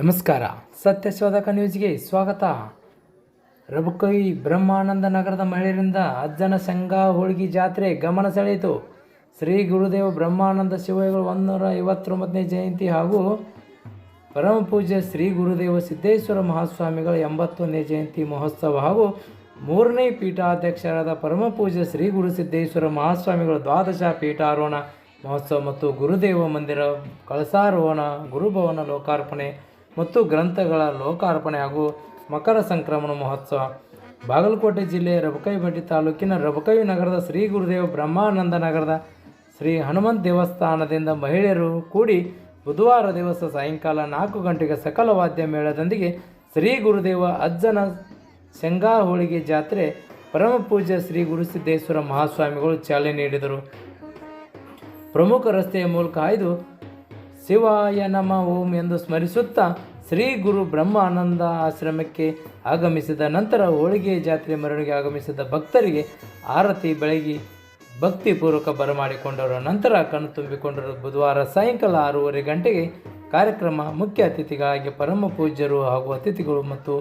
ನಮಸ್ಕಾರ. ಸತ್ಯಶೋಧಕ ನ್ಯೂಸ್ಗೆ ಸ್ವಾಗತ. ರಬಕೈ ಬ್ರಹ್ಮಾನಂದ ನಗರದ ಮಹಿಳೆಯರಿಂದ ಅಜ್ಜನ ಶಂಗಾ ಹೋಳಿಗೆ ಜಾತ್ರೆ ಗಮನ ಸೆಳೆಯಿತು. ಶ್ರೀ ಗುರುದೇವ ಬ್ರಹ್ಮಾನಂದ ಶಿವಗಳು ಒಂದೂರ ಐವತ್ತೊಂಬತ್ತನೇ ಜಯಂತಿ ಹಾಗೂ ಪರಮ ಪೂಜ್ಯ ಶ್ರೀ ಗುರುದೇವ ಸಿದ್ದೇಶ್ವರ ಮಹಾಸ್ವಾಮಿಗಳ ಎಂಬತ್ತೊಂದನೇ ಜಯಂತಿ ಮಹೋತ್ಸವ ಹಾಗೂ ಮೂರನೇ ಪೀಠಾಧ್ಯಕ್ಷರಾದ ಪರಮ ಪೂಜ್ಯ ಶ್ರೀ ಗುರುಸಿದ್ದೇಶ್ವರ ಮಹಾಸ್ವಾಮಿಗಳು ಮಹಾಸ್ವಾಮಿಗಳ ದ್ವಾದಶ ಪೀಠಾರೋಹಣ ಮಹೋತ್ಸವ ಮತ್ತು ಗುರುದೇವ ಮಂದಿರ ಕಳಸಾರೋಹಣ ಗುರುಭವನ ಲೋಕಾರ್ಪಣೆ ಮತ್ತು ಗ್ರಂಥಗಳ ಲೋಕಾರ್ಪಣೆ ಹಾಗೂ ಮಕರ ಸಂಕ್ರಮಣ ಮಹೋತ್ಸವ. ಬಾಗಲಕೋಟೆ ಜಿಲ್ಲೆ ರಬಕೈಬಟ್ಟಿ ತಾಲೂಕಿನ ರಬಕೈ ನಗರದ ಶ್ರೀ ಗುರುದೇವ ಬ್ರಹ್ಮಾನಂದ ನಗರದ ಶ್ರೀ ಹನುಮಂತ ದೇವಸ್ಥಾನದಿಂದ ಮಹಿಳೆಯರು ಕೂಡಿ ಬುಧವಾರ ದಿವಸ ಸಾಯಂಕಾಲ ನಾಲ್ಕು ಗಂಟೆಗೆ ಸಕಲ ವಾದ್ಯ ಮೇಳದೊಂದಿಗೆ ಶ್ರೀ ಗುರುದೇವ ಅಜ್ಜನ ಶಂಗಾ ಹೋಳಿಗೆ ಜಾತ್ರೆ, ಪರಮ ಪೂಜ್ಯ ಶ್ರೀ ಗುರುಸಿದ್ದೇಶ್ವರ ಮಹಾಸ್ವಾಮಿಗಳು ಚಾಲನೆ ನೀಡಿದರು. ಪ್ರಮುಖ ರಸ್ತೆಯ ಮೂಲಕ ಆಯ್ದು ಶಿವಾಯ ನಮ ಓಂ ಎಂದು ಸ್ಮರಿಸುತ್ತಾ ಶ್ರೀ ಗುರು ಬ್ರಹ್ಮಾನಂದ ಆಶ್ರಮಕ್ಕೆ ಆಗಮಿಸಿದ ನಂತರ ಹೋಳಿಗೆ ಜಾತ್ರೆ ಮೆರವಣಿಗೆ ಆಗಮಿಸಿದ ಭಕ್ತರಿಗೆ ಆರತಿ ಬೆಳಗಿ ಭಕ್ತಿಪೂರ್ವಕ ಬರಮಾಡಿಕೊಂಡರು ನಂತರ ಕಣ್ಣು ತುಂಬಿಕೊಂಡರು. ಬುಧವಾರ ಸಾಯಂಕಾಲ ಆರೂವರೆ ಗಂಟೆಗೆ ಕಾರ್ಯಕ್ರಮ ಮುಖ್ಯ ಅತಿಥಿಗಳಾಗಿ ಪರಮ ಪೂಜ್ಯರು ಹಾಗೂ ಅತಿಥಿಗಳು ಮತ್ತು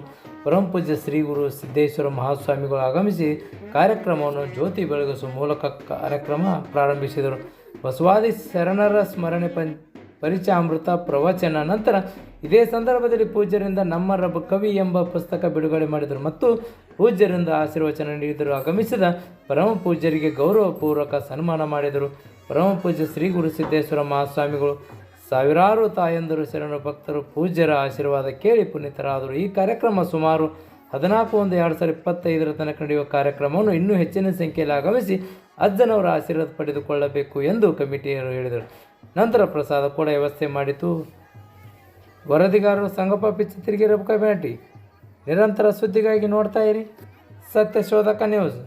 ಪರಮ ಪೂಜ್ಯ ಶ್ರೀ ಗುರು ಸಿದ್ದೇಶ್ವರ ಮಹಾಸ್ವಾಮಿಗಳು ಆಗಮಿಸಿ ಕಾರ್ಯಕ್ರಮವನ್ನು ಜ್ಯೋತಿ ಬೆಳಗಿಸುವ ಮೂಲಕ ಕಾರ್ಯಕ್ರಮ ಪ್ರಾರಂಭಿಸಿದರು. ಬಸವಾದಿ ಶರಣರ ಸ್ಮರಣೆ ಪಂ ಪರಿಚಯಾಮೃತ ಪ್ರವಚನ ನಂತರ ಇದೇ ಸಂದರ್ಭದಲ್ಲಿ ಪೂಜ್ಯರಿಂದ ನಮ್ಮ ರಬ್ಬ ಕವಿ ಎಂಬ ಪುಸ್ತಕ ಬಿಡುಗಡೆ ಮಾಡಿದರು ಮತ್ತು ಪೂಜ್ಯರಿಂದ ಆಶೀರ್ವಚನ ನೀಡಿದರು. ಆಗಮಿಸಿದ ಪರಮ ಪೂಜ್ಯರಿಗೆ ಗೌರವಪೂರ್ವಕ ಸನ್ಮಾನ ಮಾಡಿದರು. ಪರಮ ಪೂಜ್ಯ ಶ್ರೀ ಗುರು ಸಿದ್ದೇಶ್ವರ ಮಹಾಸ್ವಾಮಿಗಳು ಸಾವಿರಾರು ತಾಯಂದರು ಶರಣರು ಭಕ್ತರು ಪೂಜ್ಯರ ಆಶೀರ್ವಾದ ಕೇಳಿ ಪುನೀತರಾದರು. ಈ ಕಾರ್ಯಕ್ರಮ ಸುಮಾರು ಹದಿನಾಲ್ಕು ಒಂದು ಎರಡು ಸಾವಿರದ ಇಪ್ಪತ್ತೈದರ ತನಕ ನಡೆಯುವ ಕಾರ್ಯಕ್ರಮವನ್ನು ಇನ್ನೂ ಹೆಚ್ಚಿನ ಸಂಖ್ಯೆಯಲ್ಲಿ ಆಗಮಿಸಿ ಅಜ್ಜನವರ ಆಶೀರ್ವಾದ ಪಡೆದುಕೊಳ್ಳಬೇಕು ಎಂದು ಕಮಿಟಿಯವರು ಹೇಳಿದರು. ನಂತರ ಪ್ರಸಾದ ಕೂಡ ವ್ಯವಸ್ಥೆ ಮಾಡಿತು. ವರದಿಗಾರರು ಸಂಗಪ್ಪ ಪಿಚ್ಚಿ ತಿರುಗಿರಬೇಕು ಭೇಟಿ ನಿರಂತರ ಸುದ್ದಿಗಾಗಿ ನೋಡ್ತಾ ಇರಿ. ಸತ್ಯ ಶೋಧಕ ನ್ಯೂಸ್.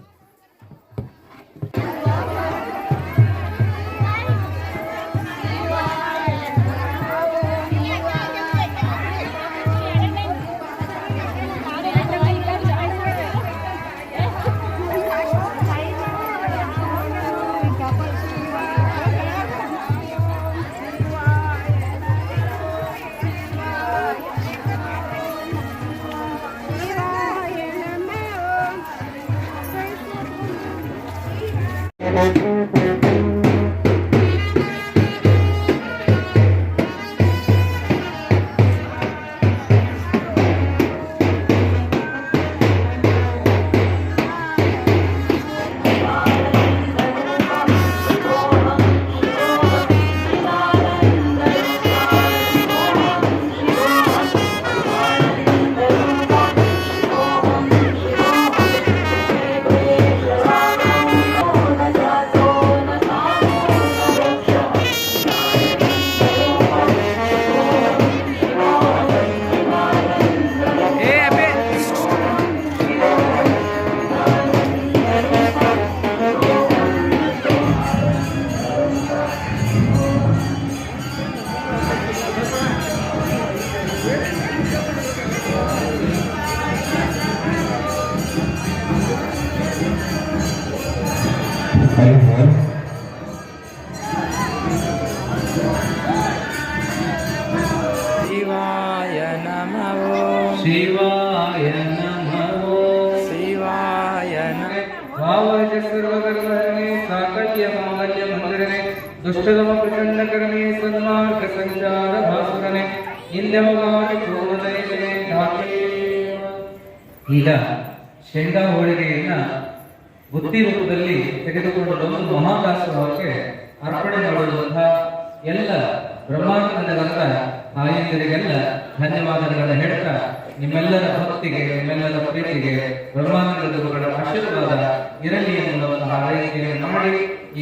ಶಿವಾಯ ನಮೋ. ಶಿವಾಯ ನಮಃ. ಭಾವಜ ಸರ್ವಕರ್ಮಣೆ ಸಾಕಲ್ಯ ಮಾಂಗಲ್ಯ ಮಂದಿರನೆ ದುಷ್ಟದಮ ಪ್ರಚಂಡ ಕರ್ಮೆ ಸನ್ಮಾರ್ಗ ಸಂಚಾರ ಭಾಸುರನೆ ಇಂದ್ಯಮಗಾಮಿ ಕೋಮದಯನೆ ಈಗ ಶೇಂಗಾ ಹೋಳಿಗೆಯನ್ನ ಬುದ್ಧಿ ರೂಪದಲ್ಲಿ ತೆಗೆದುಕೊಂಡು ಬಂದು ಮಹಾದಾಸೋಹಕ್ಕೆ ಅರ್ಪಣೆ ಮಾಡುವಂತಹ ಎಲ್ಲ ಬ್ರಹ್ಮಾಂಡದ ತಾಯಂದಿರಿಗೆಲ್ಲ ಧನ್ಯವಾದಗಳನ್ನು ಹೇಳ್ತಾ ನಿಮ್ಮೆಲ್ಲರ ಭಕ್ತಿಗೆ, ನಿಮ್ಮೆಲ್ಲರ ಪ್ರೀತಿಗೆ ಬ್ರಹ್ಮಾಂಡದ ಗುರುಗಳ ಆಶೀರ್ವಾದ ಇರಲಿ ಎನ್ನುವಂತಹ ಆರೈಕೆಯನ್ನು ಮಾಡಿ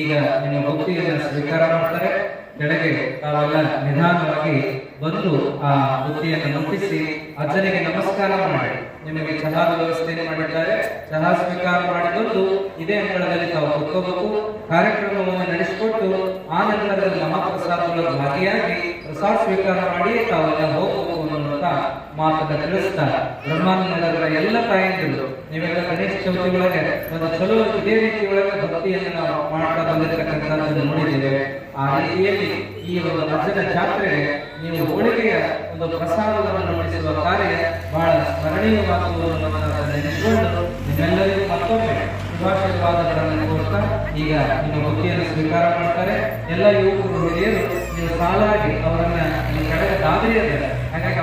ಈಗ ನಿಮ್ಮ ಭಕ್ತಿಯನ್ನು ಸ್ವೀಕಾರ ಮಾಡ್ತಾರೆ. ಕೆಳಗೆ ತಾವೆಲ್ಲ ನಿಧಾನವಾಗಿ ಬಂದು ಆ ಬುದ್ಧಿಯನ್ನು ಮುಟ್ಟಿಸಿ ಅಜ್ಜನಿಗೆ ನಮಸ್ಕಾರ ಮಾಡಿ. ನಿಮಗೆ ಚಹಾದ ವ್ಯವಸ್ಥೆಯನ್ನು ಮಾಡಿದ್ದಾರೆ. ಚಹಾ ಸ್ವೀಕಾರ ಮಾಡಿಕೊಂಡು ಇದೇ ಅಂಗಳದಲ್ಲಿ ತಾವು ಕುತ್ಕೋಬೇಕು. ಕಾರ್ಯಕ್ರಮವನ್ನು ನಡೆಸಿಕೊಟ್ಟು ಆ ನಂತರದಲ್ಲಿ ಮಹಾಪ್ರಸಾದಗಳ ಭಾಗಿಯಾಗಿ ಪ್ರಸಾದ ಸ್ವೀಕಾರ ಮಾಡಿ ತಾವೆಲ್ಲ ಹೋಗಬೇಕು. ಅನ್ನುವಂತ ಮಾತನ್ನ ತಿಳಿಸ್ತಾ ಬ್ರಹ್ಮಾನಂದ ನಗರದ ಎಲ್ಲ ತಾಯಂದಿರು ನೀವೆಲ್ಲ ಗಣೇಶ ಚೌತಿ ಒಳಗೆ ಒಂದು ಚಲೋ ಇದೇ ರೀತಿ ಒಳಗೆ ಭಕ್ತಿಯನ್ನು ನಾವು ಮಾಡ್ತಾ ಬಂದಿರತಕ್ಕಂಥದ್ದು ನೋಡಿದ್ದೇವೆ. ಆ ರೀತಿಯಲ್ಲಿ ಈ ಒಂದು ರಾಜ್ಯದ ಜಾತ್ರೆಗೆ ನೀವು ಹೋಳಿಗೆಯ ಒಂದು ಪ್ರಸಾದವನ್ನು ಮಾಡಿಸುವ ಕಾರ್ಯ ಬಹಳ ಸ್ಮರಣೀಯವಾಗುವುದು ಅನ್ನೋದನ್ನ ನೆನೆಸಿಕೊಂಡು ನಿಮ್ಮೆಲ್ಲರಿಗೂ ಮತ್ತೊಮ್ಮೆ ಶುಭಾಶೀರ್ವಾದಗಳನ್ನು ಕೊಡ್ತಾ ಈಗ ನಿಮ್ಮ ಭಕ್ತಿಯನ್ನು ಸ್ವೀಕಾರ ಮಾಡ್ತಾರೆ. ಎಲ್ಲ ಯುವಕರು, ಹಿರಿಯರು, ನೀವು ಸಾಲಾಗಿ ಅವರನ್ನ ಈ ಕಡೆಗೆ ದಾದರಿಯಲ್ಲ ಹಾಗಾಗಿ